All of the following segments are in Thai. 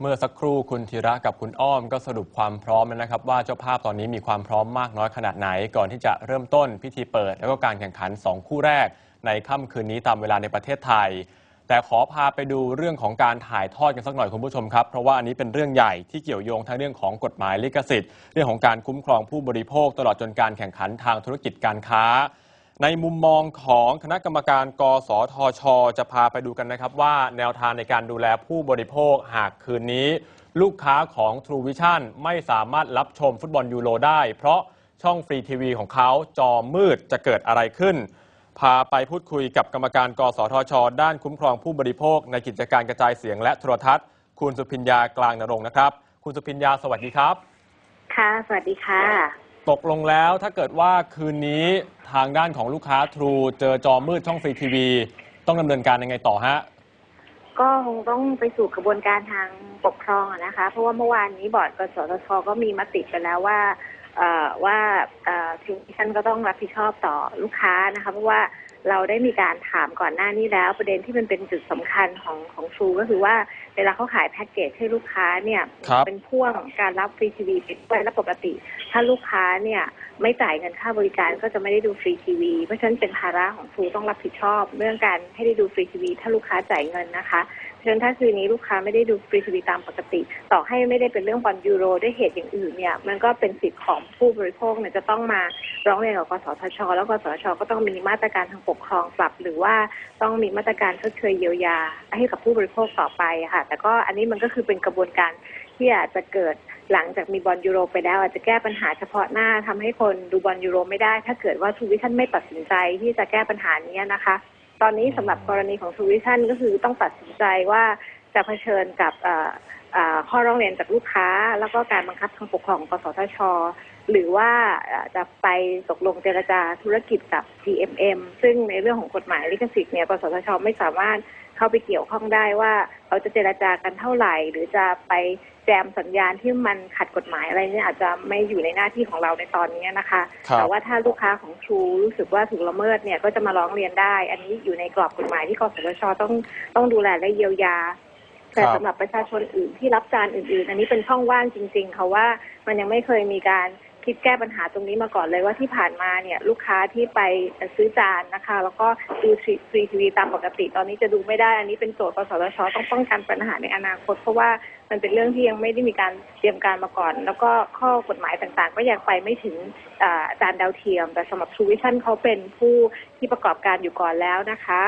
เมื่อสักครู่คุณธีระกับคุณอ้อมก็สรุปความพร้อมแล้วนะครับ ว่าเจ้าภาพตอนนี้มีความพร้อมมากน้อยขนาดไหน ก่อนที่จะเริ่มต้นพิธีเปิด แล้วก็การแข่งขัน 2 คู่แรก ในค่ำคืนนี้ตามเวลาในประเทศไทย แต่ขอพาไปดูเรื่องของการถ่ายทอดกันสักหน่อยคุณผู้ชมครับ เพราะว่าอันนี้เป็นเรื่องใหญ่ที่เกี่ยวโยงทั้งเรื่องของกฎหมายลิขสิทธิ์ เรื่องของการคุ้มครองผู้บริโภค ตลอดจนการแข่งขันทางธุรกิจการค้า ในมุมมองของคณะกรรมการ กสทช จะพาไปดูกันนะครับว่าแนวทางในการดูแลผู้บริโภคหากคืนนี้ ลูกค้าของ True Vision ไม่สามารถรับชมฟุตบอลยูโรได้ เพราะช่องฟรีทีวีของเขาจอมืดจะเกิดอะไรขึ้น พาไปพูดคุยกับกรรมการ กสทช ด้านคุ้มครองผู้บริโภค ในกิจการกระจายเสียงและโทรทัศน์ คุณสุพิญญากลางนรงค์นะครับ คุณสุพิญญาสวัสดีครับ ค่ะ สวัสดีค่ะ ตกลงแล้วถ้าเกิดว่าคืนนี้ทางด้านของลูกค้า True เจอจอมืดช่องฟรีทีวี ต้องดำเนินการยังไงต่อฮะ ก็คงต้องไปสู่กระบวนการทางปกครองอะนะคะ เพราะว่าเมื่อวานนี้บอร์ดกสทชก็มีมติไปแล้วว่าเอ่อว่าเอ่อทีมท่านก็ต้องรับผิดชอบต่อลูกค้านะคะ เพราะว่าเราได้มีการถามก่อนหน้านี้แล้ว ประเด็นที่มันเป็นจุดสำคัญของของทรูก็คือว่าเวลาเขาขายแพ็กเกจให้ลูกค้าเนี่ยครับ เป็นพ่วงการรับฟรีทีวีไปด้วยและปกติ ถ้าลูกค้าเนี่ยไม่จ่ายเงินค่าบริการก็จะไม่ได้ดูฟรีทีวี เพราะฉะนั้นเป็นภาระของทรูต้องรับผิดชอบ เรื่องการให้ได้ดูฟรีทีวี ถ้าลูกค้าจ่ายเงินนะคะเพราะฉะนั้นถ้าคืนนี้ลูกค้าไม่ได้ดูฟรีทีวีตามปกติ ต่อให้ไม่ได้เป็นเรื่องบอลยูโรด้วยเหตุอย่างอื่นเนี่ยมันก็เป็นสิทธิ์ของผู้บริโภคเนี่ยจะต้องมาร้องเรียนกับกสทช แล้วกสทช ก็ต้องมีมาตรการทางปกครองปรับ หรือว่าต้องมีมาตรการชดเชยเยียวยาให้กับผู้บริโภคต่อไปค่ะ แต่ก็อันนี้มันก็คือเป็นกระบวนการที่อาจจะเกิด หลังจากมีบอลยูโรไปแล้วอาจจะแก้ปัญหาเฉพาะหน้าทำให้คนดูบอลยูโรไม่ได้ ถ้าเกิดว่าทูวิชั่นไม่ตัดสินใจที่จะแก้ปัญหานี้นะคะ ตอนนี้สำหรับกรณีของทูวิชั่นก็คือต้องตัดสินใจว่าจะเผชิญกับข้อร้องเรียนจากลูกค้า แล้วก็การบังคับทางปกครองกสทช หรือว่าจะไปตกลงเจรจาธุรกิจกับ GMM ซึ่งในเรื่องของกฎหมายลิขสิทธิ์เนี่ยกสทช ไม่สามารถเข้าไปเกี่ยวข้องได้ว่าเขาจะเจรจากันเท่าไหร่ หรือจะไป แจมสัญญาณที่มันขัดกฎหมายอะไรเนี่ยอาจจะไม่อยู่ในหน้าที่ของเราในตอนนี้นะคะ ครับ แต่ว่าถ้าลูกค้าของทรูรู้สึกว่าถูกละเมิดเนี่ยก็จะมาร้องเรียนได้ อันนี้อยู่ในกรอบกฎหมายที่กสทชต้องต้องดูแลและเยียวยา แต่ครับสำหรับประชาชนอื่นที่รับจานอื่น ๆ อันนี้เป็นช่องว่างจริง ๆ ค่ะว่ามันยังไม่เคยมีการ คิดแก้ปัญหาตรงนี้มาก่อนเลยว่าที่ผ่านมาเนี่ยลูกค้าที่ไปซื้อจานนะคะ แล้วก็ดูฟรีทีวีตามปกติตอนนี้จะดูไม่ได้อันนี้เป็นโจทย์กสทชต้องป้องกันปัญหาในอนาคต เพราะว่ามันเป็นเรื่องที่ยังไม่ได้มีการเตรียมการมาก่อน แล้วก็ข้อกฎหมายต่างๆ ก็ยังไปไม่ถึงอาจานดาวเทียม แต่สำหรับ True Vision เขาเป็นผู้ที่ประกอบการอยู่ก่อนแล้วนะคะ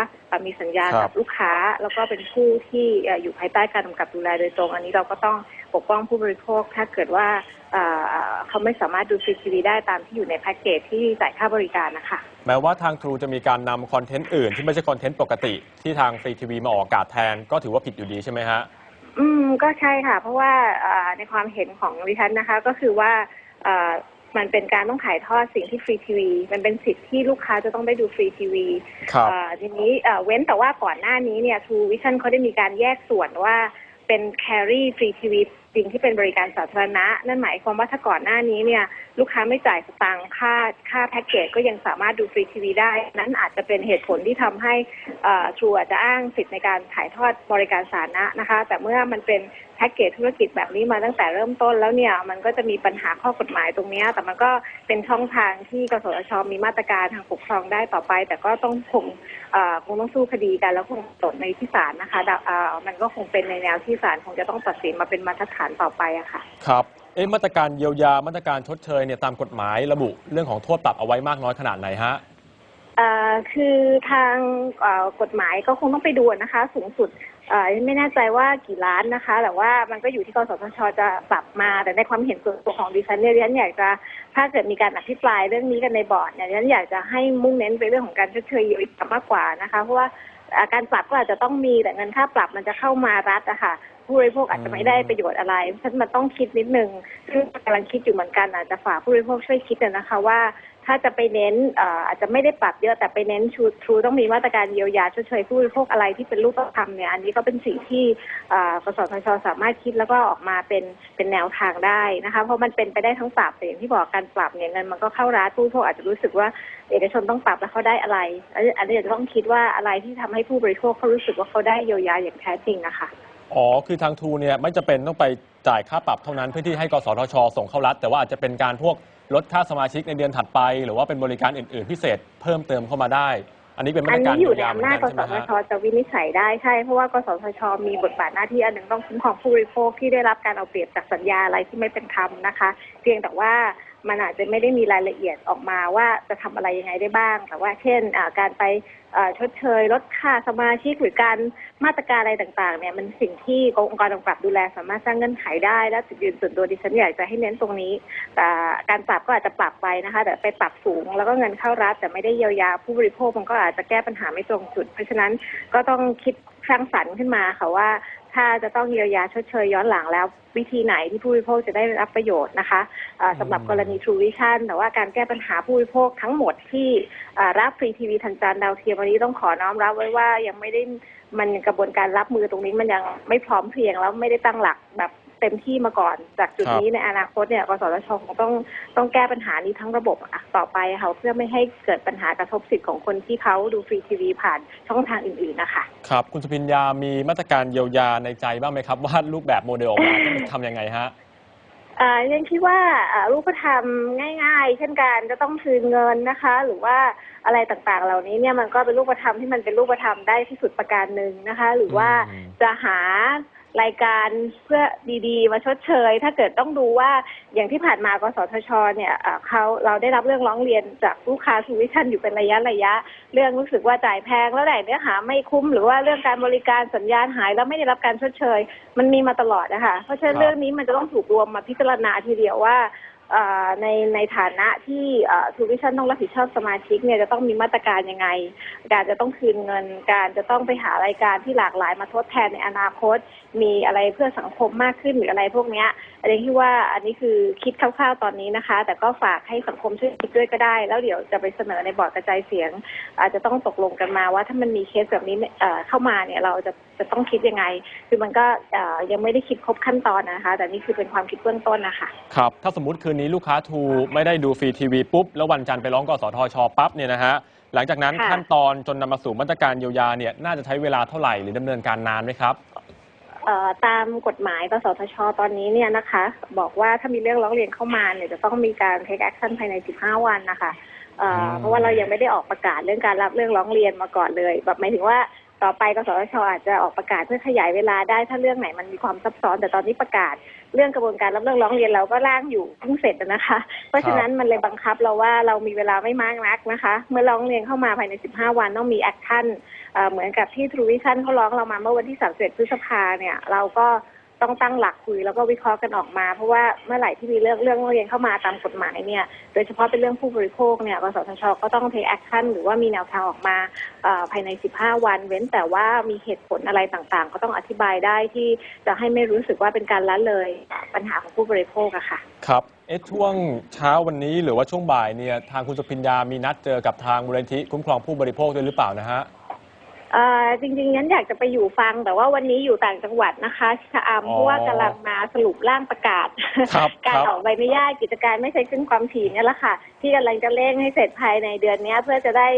มีสัญญากับบลูกค้า แล้วก็เป็นผู้ที่อยู่ภายใต้การกำกับดูแลโดยตรง อันนี้เราก็ต้องปกป้องผู้บริโภคถ้าเกิดว่า เขาไม่สามารถดูฟรีทีวีได้ตามที่อยู่ในแพ็กเกจที่จ่ายค่าบริการนะคะแม้ว่าทาง True จะมีการนำคอนเทนต์อื่นที่ไม่ใช่คอนเทนต์ปกติที่ทางฟรีทีวีมาออกอากาศแทนก็ถือว่าผิดอยู่ดีใช่ไหมฮะ อืมก็ใช่ค่ะ เพราะว่าอ่าในความเห็นของดิฉันนะคะ ก็คือว่าอ่ามันเป็นการต้องถ่ายทอดสิ่งที่ฟรีทีวีมันเป็นสิทธิ์ที่ลูกค้าจะต้องได้ดูฟรีทีวีครับ เอ่อทีนี้เอ่อเว้นแต่ว่าก่อนหน้านี้เนี่ย True Vision เขาได้มีการแยกส่วนว่า เป็น carry free TV จริงที่เป็นบริการสาธารณะ นั่นหมายความว่าถ้าก่อนหน้านี้เนี่ยลูกค้าไม่จ่ายสตังค์ค่าค่าแพ็กเกจก็ยังสามารถดูฟรีทีวีได้ นั้นอาจจะเป็นเหตุผลที่ทำให้เอ่อ True อาจจะอ้างสิทธิ์ในการถ่ายทอดบริการสาธารณะนะคะ แต่เมื่อมันเป็น แพ็กเกจธุรกิจแบบนี้มาตั้งแต่เริ่มต้นแล้วเนี่ย มันก็จะมีปัญหาข้อกฎหมายตรงนี้แต่มันก็เป็นช่องทางที่กสทชมีมาตรการทางปกครองได้ต่อไป แต่ก็ต้องคงคงต้องสู้คดีกันแล้วคงจบในที่ศาลนะคะะมันก็คงเป็นในแนวที่ศาลคงจะต้องตัดสินมาเป็นมาตรฐานต่อไปอะค่ะ ครับเอ๊ะมาตรการเยียวยามาตรการชดเชยเนี่ยตามกฎหมายระบุเรื่องของโทษปรับเอาไว้มากน้อยขนาดไหนฮะ คือทางกฎหมายก็คงต้องไปดูนะคะ สูงสุดไม่แน่ใจว่ากี่ล้านนะคะ แต่ว่ามันก็อยู่ที่กสทชจะปรับมา แต่ในความเห็นส่วนตัวของดิฉันเนี่ยดิฉันอยากจะถ้าเกิดมีการอภิปรายเรื่องนี้กันในบอร์ดเนี่ยดิฉันอยากจะให้มุ่งเน้นไปเรื่องของการชดเชยเยียวยามากกว่านะคะ เพราะว่าการปรับก็อาจจะต้องมีแต่เงินค่าปรับมันจะเข้ามารัฐอะค่ะผู้บริโภคอาจจะไม่ได้ประโยชน์อะไรฉันมันต้องคิดนิดนึงซึ่งกำลังคิดอยู่เหมือนกันอาจจะฝากผู้บริโภคช่วยคิดนะคะว่า ถ้าจะไปเน้นอาจจะไม่ได้ปรับเยอะแต่ไปเน้นชูทรูต้องมีมาตรการเยียวยาชดเชยผู้บริโภคอะไรที่เป็นรูปธรรมเนี่ยอันนี้ก็เป็นสิ่งที่กสทชสามารถคิดแล้วก็ออกมาเป็นเป็นแนวทางได้นะคะเพราะมันเป็นไปได้ทั้งปรับแต่อย่างที่บอกการปรับเนี่ยเงินมันก็เข้ารัฐผู้บริโภคอาจจะรู้สึกว่าเอกชนต้องปรับแล้วเขาได้อะไร อันนี้อันนี้จะต้องคิดว่าอะไรที่ทำให้ผู้บริโภคเขารู้สึกว่าเขาได้เยียวยาอย่างแท้จริงนะคะอ๋อ คือทางทรูเนี่ยไม่จะเป็นต้องไปจ่ายค่าปรับเท่านั้นเพื่อที่ให้กสทช ส่งเข้ารัฐ แต่ว่าอาจจะเป็นการพวก ลดค่าสมาชิกในเดือนถัดไป หรือว่าเป็นบริการอื่น ๆ พิเศษเพิ่มเติมเข้ามาได้ อันนี้เป็นมาอัตนรการนี้อยู่ในเยียวยาเหมือำอนนาจกันกใช่สไหมทฮะชจะวินิจฉัยได้ใช่ เพราะว่ากสทช มีบทบาทหน้าที่อันหนึ่งต้องคุ้มครองผู้บริโภคที่ได้รับการเอาเปรียบจากสัญญาอะไรที่ไม่เป็นธรรมนะคะ เพียงแต่ว่า มันอาจจะไม่ได้มีรายละเอียดออกมาว่าจะทำอะไรยังไงได้บ้าง แต่ว่าเช่นการไปชดเชยลดค่าสมาชิกหรือการมาตรการอะไรต่างๆเนี่ยมันสิ่งที่องค์กรกำกับดูแลสามารถสร้างเงื่อนไขได้ และจุดยืนส่วนตัวดิฉันอยากจะให้เน้นตรงนี้ แต่การปรับก็อาจจะปรับไปนะคะ แต่ไปปรับสูงแล้วก็เงินเข้ารัฐแต่ไม่ได้เยียวยาผู้บริโภคมันก็อาจจะแก้ปัญหาไม่ตรงจุด เพราะฉะนั้นก็ต้องคิดสร้างสรรค์ขึ้นมาค่ะว่า ถ้าจะต้องเยียวยาชดเชยย้อนหลังแล้ว วิธีไหนที่ผู้บริโภคจะได้รับประโยชน์นะคะเอ่อสำหรับกรณี True Vision แต่ว่าการแก้ปัญหาผู้บริโภคทั้งหมดที่เอ่อรับฟรีทีวีทันจานดาวเทียมวันนี้ต้องขอน้อมรับไว้ว่ายังไม่ได้มันกระบวนการรับมือตรงนี้มันยังไม่พร้อมเพรียงแล้วไม่ได้ตั้งหลักแบบ เต็มที่มาก่อน จากจุดครับนี้ในอนาคตเนี่ยกสทชคงต้องต้องแก้ปัญหานี้ทั้งระบบอะต่อไปค่ะเพื่อไม่ให้เกิดปัญหากระทบสิทธิ์ของคนที่เขาดูฟรีทีวีผ่านช่องทางอื่นๆนะคะครับ คุณสุพิญญามีมาตรการเยียวยาในใจบ้างไหมครับว่ารูปแบบโมเดลออกมาต้องทำยังไงฮะเอ่อยังคิดว่าเอ่อรูปธรรมง่าย ๆ เช่นการจะต้องคืนเงินนะคะ หรือว่าอะไรต่างๆ เหล่านี้เนี่ยมันก็เป็นรูปธรรมที่มันเป็นรูปธรรมได้ที่สุดประการหนึ่งนะคะ หรือว่าอืมจะหา รายการเพื่อดีๆ มาชดเชย ถ้าเกิดต้องดูว่าอย่างที่ผ่านมากสทช เนี่ยเอ่อเขาเราได้รับเรื่องร้องเรียนจากลูกค้าทูวิชั่นอยู่เป็นระยะระยะ เรื่องรู้สึกว่าจ่ายแพงแล้วแหละเนื้อหาไม่คุ้มหรือว่าเรื่องการบริการสัญญาณหายแล้วไม่ได้รับการชดเชย มันมีมาตลอดนะคะเพราะฉะนั้นครับเรื่องนี้มันจะต้องถูกรวมมาพิจารณาทีเดียวว่าเอ่อ ในในฐานะที่ทูวิชั่นต้องรับผิดชอบสมาชิกเนี่ยจะต้องมีมาตรการยังไง การจะต้องคืนเงิน การจะต้องไปหารายการที่หลากหลายมาทดแทนในอนาคต มีอะไรเพื่อสังคมมากขึ้นหรืออะไรพวกนี้อันนี้ที่ว่าอันนี้คือคิดคร่าวๆตอนนี้นะคะ แต่ก็ฝากให้สังคมช่วยคิดด้วยก็ได้ แล้วเดี๋ยวจะไปเสนอในบอร์ดกระจายเสียง อาจจะต้องตกลงกันมาว่าถ้ามันมีเคสแบบนี้เข้ามาเนี่ยเราจะจะต้องคิดยังไง คือมันก็เอ่อยังไม่ได้คิดครบขั้นตอนนะคะ แต่นี่คือเป็นความคิดเบื้องต้นนะคะครับ ถ้าสมมติคืนนี้ลูกค้าทรูไม่ได้ดูฟรีทีวีปุ๊บ แล้ววันจันทร์ไปร้องกสทชปั๊บเนี่ยนะฮะหลังจากนั้นค่ะขั้นตอนจนนำมาสู่มาตรการเยียวยาเนี่ยน่าจะใช้เวลาเท่าไหร่หรือดำเนินการนานไหมครับเอ่อตามกฎหมายกสทช ตอนนี้เนี่ยนะคะ บอกว่าถ้ามีเรื่องร้องเรียนเข้ามาเนี่ยจะต้องมีการ take action ภายใน 15 วันนะคะเอ่ออืมเพราะว่าเรายังไม่ได้ออกประกาศเรื่องการรับเรื่องร้องเรียนมาก่อนเลย แบบหมายถึงว่า ต่อไปกสทชอาจจะออกประกาศเพื่อขยายเวลาได้ถ้าเรื่องไหนมันมีความซับซ้อน แต่ตอนนี้ประกาศเรื่องกระบวนการรับเรื่องร้องเรียนเราก็ร่างอยู่เพิ่งเสร็จนะคะ เพราะฉะนั้นมันเลยบังคับเราว่าเรามีเวลาไม่มากนักนะคะ เมื่อร้องเรียนเข้ามาภายใน 15 วันต้องมีแอคชั่นเอ่อเหมือนกับที่ True Vision เขาร้องเรามาเมื่อวันที่ 31 พฤษภาเนี่ยเราก็ ต้องตั้งหลักคุยแล้วก็วิเคราะห์กันออกมา เพราะว่าเมื่อไหร่ที่มีเรื่องเรื่องเรียนเข้ามาตามกฎหมายเนี่ยโดยเฉพาะเป็นเรื่องผู้บริโภคเนี่ยกสทชก็ต้อง take action หรือว่ามีแนวทางออกมาภายใน 15 วัน เว้นแต่ว่ามีเหตุผลอะไรต่างๆ ก็ต้องอธิบายได้ที่จะให้ไม่รู้สึกว่าเป็นการละเลยปัญหาของผู้บริโภคอะค่ะครับเอ๊ะช่วงเช้าวันนี้หรือว่าช่วงบ่ายเนี่ยทางคุณสุพิญญามีนัดเจอกับทางมูลนิธิคุ้มครองผู้บริโภคด้วยหรือเปล่านะฮะ เอ่อจริงๆนั้นอยากจะไปอยู่ฟังแต่ว่าวันนี้อยู่ต่างจังหวัดนะคะชะอำอ๋อเพราะว่ากำลังมาสรุปร่างประกาศ ครับการครับออกใบอนุญาตกิจการไม่ใช้ขึ้นความถี่เนี่ยแหละค่ะ ที่กำลังจะเร่งให้เสร็จภายในเดือนเนี้ยเพื่อจะได้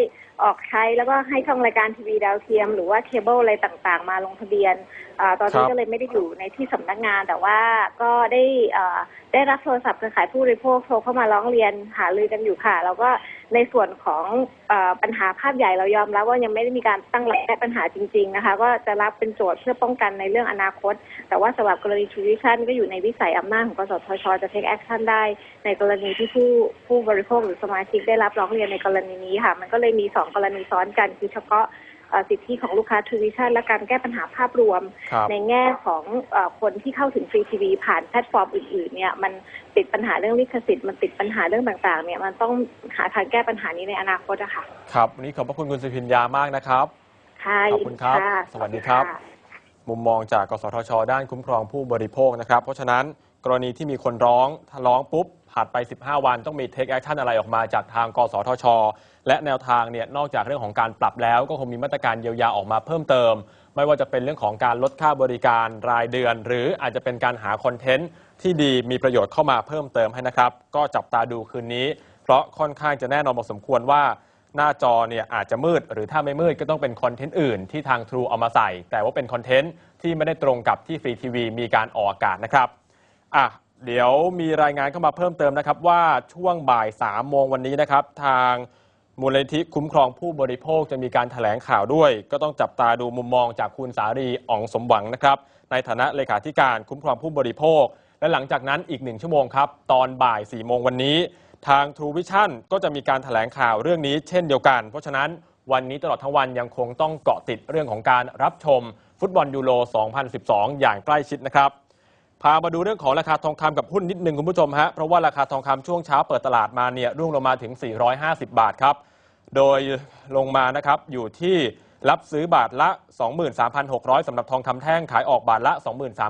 ออกใช้แล้วก็ให้ช่องรายการทีวีดาวเทียม หรือว่าเคเบิลอะไรต่างๆ มาลงทะเบียนอาตอนนี้ครับ ก็เลยไม่ได้อยู่ในที่สำนักงาน แต่ว่าก็ได้เอ่อได้รับโทรศัพท์เครือข่ายผู้บริโภคโทรเข้ามาร้องเรียนหารือกันอยู่ค่ะแล้วก็ ในส่วนของอปัญหาภาพใหญ่เรายอมรับว่ายังไม่ได้มีการตั้งรักแก้ปัญหาจริง ๆนะคะ ก็จะรับเป็นโจทย์เพื่อป้องกันในเรื่องอนาคต แต่ว่าสำหรับกรณีทวิชั่นก็อยู่ในวิสัยอำนาจของกสทช จะเทคแอคชั่นได้ ในกรณีที่ผู้ผู้บริโภคหรือสมาชิกได้รับร้องเรียนในกรณีนี้ค่ะ มันก็เลยมีสองกรณีซ้อนกันคือเฉพาะ สิทธิของลูกค้าทวิชั่นและการแก้ปัญหาภาพรวมครับในแง่ของเออคนที่เข้าถึงฟรีทีวีผ่านแพลตฟอร์มอื่น ๆ เนี่ยมันติดปัญหาเรื่องลิขสิทธิ์มันติดปัญหาเรื่องต่าง ๆ เนี่ยมันต้องหาทางแก้ปัญหานี้ในอนาคตอะค่ะครับวันนี้ขอบพระคุณคุณสุพิญญามากนะครับค่ะขอบคุณครับะสวัสดีครับะมุมมองจากกสทช ด้านคุ้มครองผู้บริโภคนะครับ เพราะฉะนั้นกรณีที่มีคนร้องถ้าร้องปุ๊บ ผ่านไป 15 วันต้องมี take action อะไรออกมาจากทางกสทช และแนวทางเนี่ยนอกจากเรื่องของการปรับแล้ว ก็คงมีมาตรการเยียวยาออกมาเพิ่มเติม ไม่ว่าจะเป็นเรื่องของการลดค่าบริการรายเดือน หรืออาจจะเป็นการหาคอนเทนต์ที่ดีมีประโยชน์เข้ามาเพิ่มเติมให้นะครับ ก็จับตาดูคืนนี้ เพราะค่อนข้างจะแน่นอนพอสมควรว่าหน้าจอเนี่ยอาจจะมืด หรือถ้าไม่มืดก็ต้องเป็นคอนเทนต์อื่นที่ทาง True เอามาใส่ แต่ว่าเป็นคอนเทนต์ที่ไม่ได้ตรงกับที่ฟรีทีวีมีการออกอากาศนะครับอะ เดี๋ยวมีรายงานเข้ามาเพิ่มเติมนะครับว่าช่วงบ่าย3โมงวันนี้นะครับ ทางมูลนิธิคุ้มครองผู้บริโภคจะมีการถแถลงข่าวด้วย ก็ต้องจับตาดูมุมมองจากคุณสารีอ่องสมหวังนะครับ ในฐานะเลขาธิการคุ้มครองผู้บริโภค และหลังจากนั้นอีกหนึ่งชั่วโมงครับ ตอนบ่าย4โมงวันนี้ ทาง True Vision ก็จะมีการถแถลงข่าวเรื่องนี้เช่นเดียวกัน เพราะฉะนั้นวันนี้ตลอดทั้งวันยังคงต้องเกาะติดเรื่องของการรับชม ฟุตบอลยูโร 2012 อย่างใกล้ชิดนะครับ พามาดูเรื่องของราคาทองคำกับหุ้นนิดนึงคุณผู้ชมฮะเพราะว่าราคาทองคำช่วงเช้าเปิดตลาดมาเนี่ยร่วงลงมาถึง 450 บาทครับ โดยลงมานะครับอยู่ที่รับซื้อบาทละ 23,600สำหรับทองคำแท่งขายออกบาทละ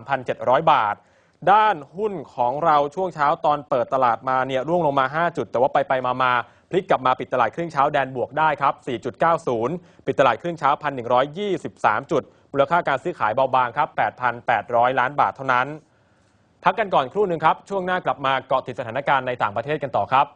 23,700 บาท ด้านหุ้นของเราช่วงเช้าตอนเปิดตลาดมาเนี่ยร่วงลงมา 5 จุด แต่ว่าไปไปมามาพลิกกลับมาปิดตลาดครึ่งเช้าแดนบวกได้ครับ 4.90 ปิดตลาดครึ่งเช้า 1,123 จุดมูลค่าการซื้อขายเบาบางครับ 8,800 ล้านบาทเท่านั้น พักกันก่อนครู่หนึ่งครับ ช่วงหน้ากลับมาเกาะติดสถานการณ์ในต่างประเทศกันต่อครับ